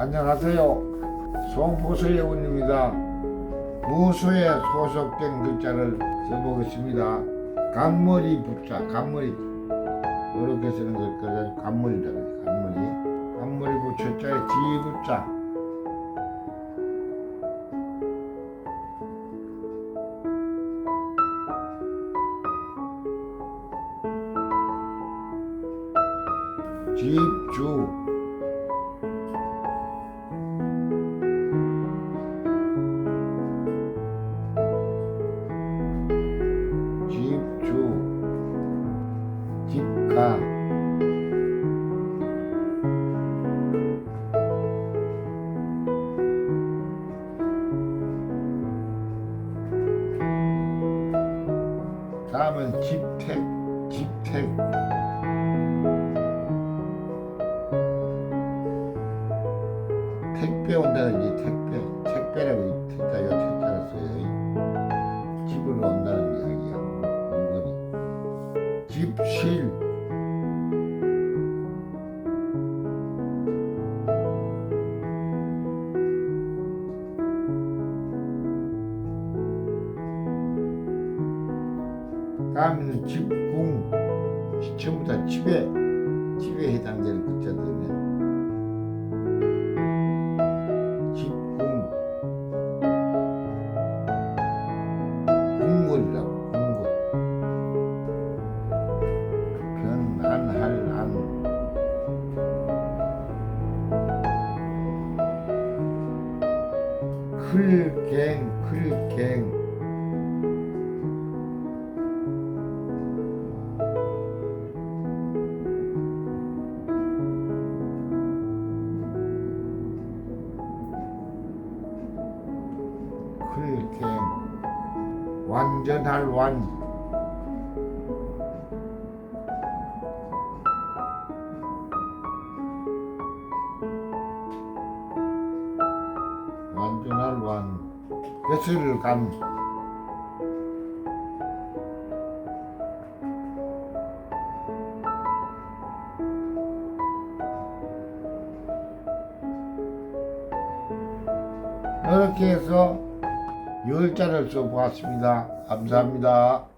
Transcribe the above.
안녕하세요. 송포서예원입니다. 무소에 소속된 글자를 써보겠습니다. 간머리 붙자, 간머리. 이렇게 쓰는 간머리다 그래, 간머리. 간머리 붙여자에 지 붙자. 집주 집가 다음은 집택 집택. 택배 온다는 이 택배 택배라고 이 택배가 택자를 써요. 집으로 온다는 이야기야. 집실 다음에는 집궁 전부 다 집에 집에 해당되는 글자들이네 집 궁 궁궐이라고 궁궐 변한할 안 클갱 클갱 클갱 완전할 완. 완전할 완. 배슬을 감. 이렇게 해서 열 자를 써보았습니다. 감사합니다.